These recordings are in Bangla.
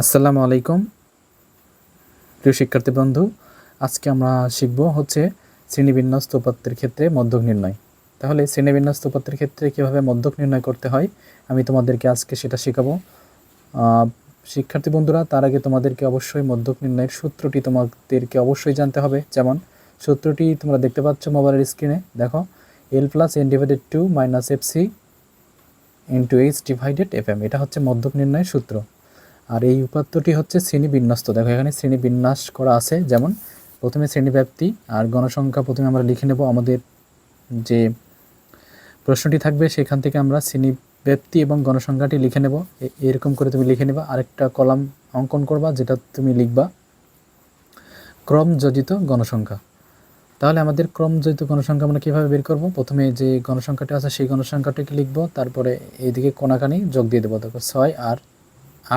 আসসালামু আলাইকুম। প্রিয় শিক্ষার্থী বন্ধু, আজকে আমরা শিখব হচ্ছে শ্রেণীবিন্যস্ত উপাত্তের ক্ষেত্রে মধ্যক নির্ণয়। তাহলে শ্রেণীবিন্যস্ত উপাত্তের ক্ষেত্রে কীভাবে মধ্যক নির্ণয় করতে হয়, আমি তোমাদেরকে আজকে সেটা শেখাবো। শিক্ষার্থী বন্ধুরা, তার আগে তোমাদেরকে অবশ্যই মধ্যক নির্ণয়ের সূত্রটি তোমাদেরকে অবশ্যই জানতে হবে। যেমন, সূত্রটি তোমরা দেখতে পাচ্ছ মোবাইলের স্ক্রিনে। দেখো L plus N divided two minus F C into H divided F M এটা হচ্ছে মধ্যক নির্ণয়ের সূত্র। আর এই উপাত্তটি হচ্ছে শ্রেণি বিন্যস্ত দেখো, এখানে শ্রেণি বিন্যাস করা আছে। যেমন, প্রথমে শ্রেণি ব্যাপ্তি আর গণসংখ্যা প্রথমে আমরা লিখে নেব আমাদের যে প্রশ্নটি থাকবে, সেখান থেকে আমরা শ্রেণি ব্যাপ্তি এবং গণসংখ্যাটি লিখে নেব। এরকম করে তুমি লিখে নেবা। আরেকটা কলাম অঙ্কন করবা, যেটা তুমি লিখবা। ক্রম যোজিত গণসংখ্যা। তাহলে আমাদের ক্রম যোজিত গণসংখ্যা আমরা কীভাবে বের করব? প্রথমে যে গণসংখ্যাটি আছে, সেই গণসংখ্যাটিকে লিখব। তারপরে এইদিকে কোনাকানি যোগ দিয়ে দেবো। দেখো, ছয় আর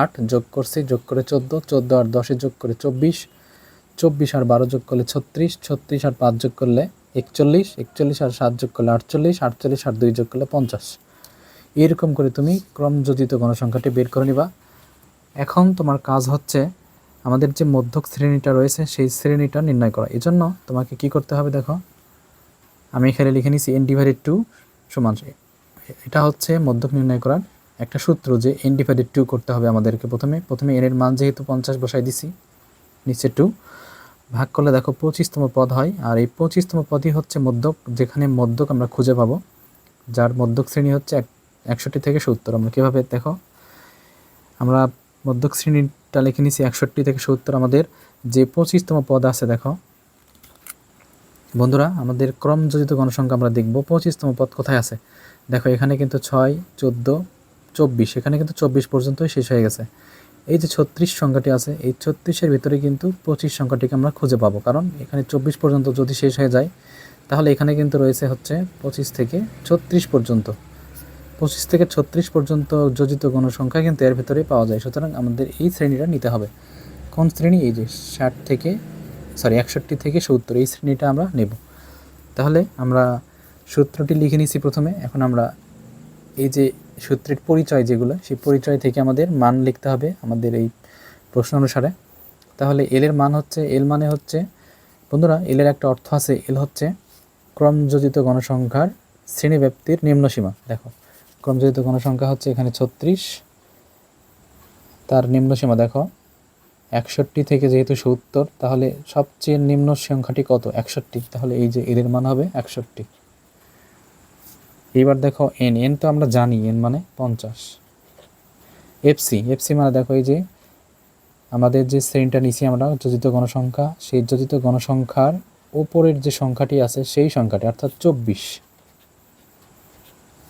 আট যোগ করছি, যোগ করে চোদ্দ চোদ্দ আর দশে যোগ করে চব্বিশ চব্বিশ আর বারো যোগ করলে ছত্রিশ ছত্রিশ আর পাঁচ যোগ করলে একচল্লিশ একচল্লিশ আর সাত যোগ করলে আটচল্লিশ আটচল্লিশ আর দুই যোগ করলে পঞ্চাশ। এরকম করে তুমি ক্রমযোজিত গণসংখ্যাটি বের করে নিবা। এখন তোমার কাজ হচ্ছে আমাদের যে মধ্যক শ্রেণীটা রয়েছে, সেই শ্রেণীটা নির্ণয় করা। এজন্য তোমাকে কি করতে হবে দেখো, আমি এখানে লিখে নিছি এন ডিভাইডেড টু সমান, এটা হচ্ছে মধ্যক নির্ণয় করার একটা সূত্র যে এন ডিভাইডেড টু করতে হবে আমাদেরকে প্রথমে। প্রথমে এন এর মান যেহেতু পঞ্চাশ বসাই দিছি, নিচে টু ভাগ করলে দেখো পঁচিশতম পদ হয়, আর এই পঁচিশতম পদই হচ্ছে মধ্যক, যেখানে মধ্যক আমরা খুঁজে পাবো, যার মধ্যক শ্রেণি হচ্ছে এক একষট্টি থেকে সত্তর। আমরা কীভাবে দেখো? আমরা মধ্যক শ্রেণীটা লিখে নিছি একষট্টি থেকে সত্তর। আমাদের যে পঁচিশতম পদ আছে দেখো, বন্ধুরা, আমাদের ক্রমযোজিত গণসংখ্যা আমরা দেখব। পঁচিশতম পদ কোথায় আছে? দেখো এখানে কিন্তু ছয়, চোদ্দ চব্বিশ, এখানে কিন্তু চব্বিশ পর্যন্তই শেষ হয়ে গেছে। এই যে ছত্রিশ সংখ্যাটি আছে, এই ছত্রিশের ভিতরে কিন্তু পঁচিশ সংখ্যাটিকে আমরা খুঁজে পাবো। কারণ এখানে চব্বিশ পর্যন্ত যদি শেষ হয়ে যায়, তাহলে এখানে কিন্তু রয়েছে হচ্ছে পঁচিশ থেকে ছত্রিশ পর্যন্ত। পঁচিশ থেকে ছত্রিশ পর্যন্ত যোজিত কোনো সংখ্যা কিন্তু এর ভিতরে পাওয়া যায়। সুতরাং আমাদের এই শ্রেণীটা নিতে হবে। কোন শ্রেণি? এই যে ষাট থেকে সরি একষট্টি থেকে সত্তর, এই শ্রেণীটা আমরা নেব। তাহলে আমরা সূত্রটি লিখে নিছি প্রথমে। এখন আমরা এই যে সূত্রের পরিচয় যেগুলো, সেই পরিচয় থেকে আমাদের মান লিখতে হবে আমাদের এই প্রশ্ন অনুসারে। তাহলে এল এর মান হচ্ছে এল মানে হচ্ছে, বন্ধুরা এল এর একটা অর্থ আছে এল হচ্ছে ক্রমযোজিত গণসংখ্যার শ্রেণীব্যাপ্তির নিম্ন সীমা দেখো, ক্রমযোজিত গণসংখ্যা হচ্ছে এখানে ছত্রিশ, তার নিম্ন সীমা দেখো, একষট্টি থেকে যেহেতু সত্তর, তাহলে সবচেয়ে নিম্ন সংখ্যাটি কত? একষট্টি। তাহলে এই যে এদের মান হবে একষট্টি। এবার দেখো এন এন তো আমরা জানি এন মানে পঞ্চাশ। এফসি এফসি মানে দেখো এই যে আমাদের যে শ্রেণীটা নিছি আমরা যোজিত গণসংখ্যা, সেই যোজিত গণসংখ্যার ওপরের যে সংখ্যাটি আছে, সেই সংখ্যাটি, অর্থাৎ চব্বিশ।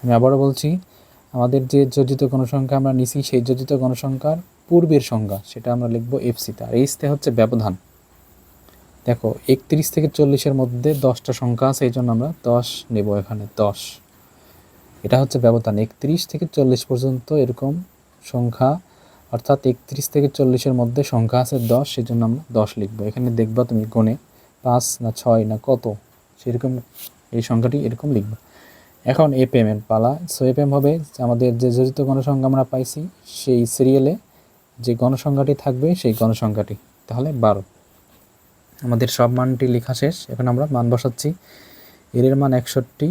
আমি আবারও বলছি, আমাদের যে যোজিত গণসংখ্যা আমরা নিছি, সেই যোজিত গণসংখ্যার পূর্বের সংখ্যা, সেটা আমরা লিখব এফসিতে আর এইচতে হচ্ছে ব্যবধান। দেখো, একত্রিশ থেকে চল্লিশের মধ্যে দশটা সংখ্যা আছে, এই জন্য আমরা দশ নেব এখানে, দশ। এটা হচ্ছে ব্যবধান, একত্রিশ থেকে চল্লিশ পর্যন্ত এরকম সংখ্যা, অর্থাৎ একত্রিশ থেকে চল্লিশের মধ্যে সংখ্যা আছে দশ সেই জন্য আমরা দশ লিখব। এখানে দেখবা তুমি গণে পাঁচ না ছয় না কত, সেরকম এই সংখ্যাটি এরকম লিখব। এখন এ পেমেন্ট পালা। সো এ পেম হবে আমাদের যে যোজিত গণসংখ্যা আমরা পাইছি, সেই সিরিয়ালে যে গণসংখ্যাটি থাকবে, সেই গণসংখ্যাটি। তাহলে বারো। আমাদের সব মানটি লেখা শেষ। এখন আমরা মান বসাচ্ছি। এর মান একষট্টি।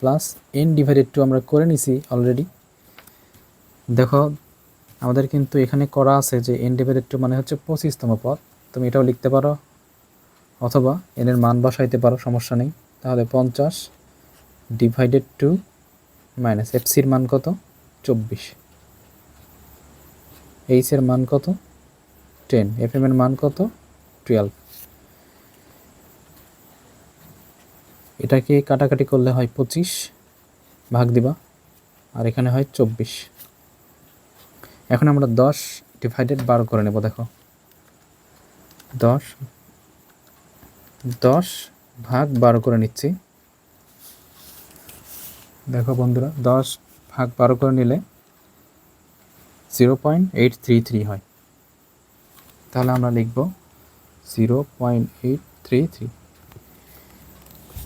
প্লাস এন ডিভাইডেড টু আমরা করে নিছি অলরেডি দেখো, আমাদের কিন্তু এখানে করা আছে যে এন ডিভাইডেড টু মানে হচ্ছে পঁচিশতম পদ। তুমি এটাও লিখতে পারো, অথবা এনের মান বসাইতে পারো, সমস্যা নেই। তাহলে পঞ্চাশ ডিভাইডেড টু মাইনাস এফসির মান কত? চব্বিশ। এইচের মান কত? টেন এফ এর মান কত? টুয়েলভ এটাকে কাটাকাটি করলে হয় পঁচিশ ভাগ দিবা, আর এখানে হয় চব্বিশ। এখন আমরা দশ ডিভাইডেড বারো করে নেব, দেখো। দশ দশ ভাগ বারো করে নিচ্ছি। দেখো বন্ধুরা, দশ ভাগ বারো করে নিলে zero point eight three three হয়। তাহলে আমরা লিখব zero point eight three three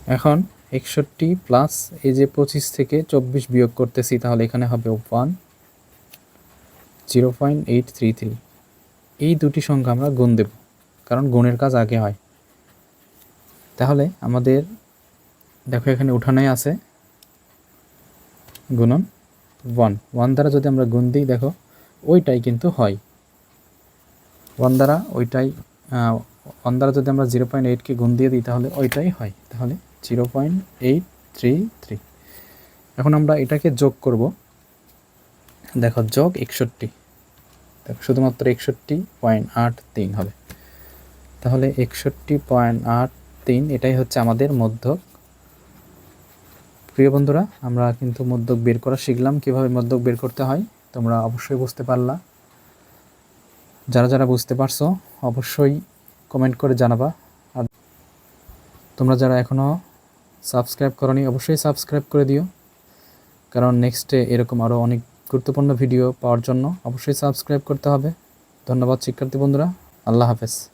এখন একষট্টি প্লাস এই যে পঁচিশ থেকে চব্বিশ বিয়োগ করতেছি, তাহলে এখানে হবে one zero point eight three three এই দুটি সংখ্যা আমরা গুণ দেব, কারণ গুণের কাজ আগে হয়। তাহলে আমাদের, দেখো এখানে উঠানে আছে। গুণন ওয়ান ওয়ান দ্বারা যদি আমরা গুণ দিই, দেখো, ওইটাই কিন্তু হয়। ওয়ান দ্বারা ওইটাই ওয়ান দ্বারা যদি আমরা জিরো পয়েন্ট এইটকে গুণ দিয়ে দিই, তাহলে ওইটাই হয়। তাহলে জিরো এখন আমরা এটাকে যোগ করব। দেখো, যোগ একষট্টি। দেখো, শুধুমাত্র একষট্টি হবে। তাহলে একষট্টি এটাই হচ্ছে আমাদের মধ্যক। প্রিয় বন্ধুরা, আমরা কিন্তু মধ্যক বের করা শিখলাম কীভাবে মধ্যক বের করতে হয়। তোমরা অবশ্যই বুঝতে পারলা। যারা যারা বুঝতে পারছ, অবশ্যই কমেন্ট করে জানাবা। আর তোমরা যারা এখনও সাবস্ক্রাইব করনি, অবশ্যই সাবস্ক্রাইব করে দিও। কারণ নেক্সটে এরকম আরও অনেক গুরুত্বপূর্ণ ভিডিও পাওয়ার জন্য অবশ্যই সাবস্ক্রাইব করতে হবে। ধন্যবাদ শিক্ষার্থী বন্ধুরা, আল্লাহ হাফেজ।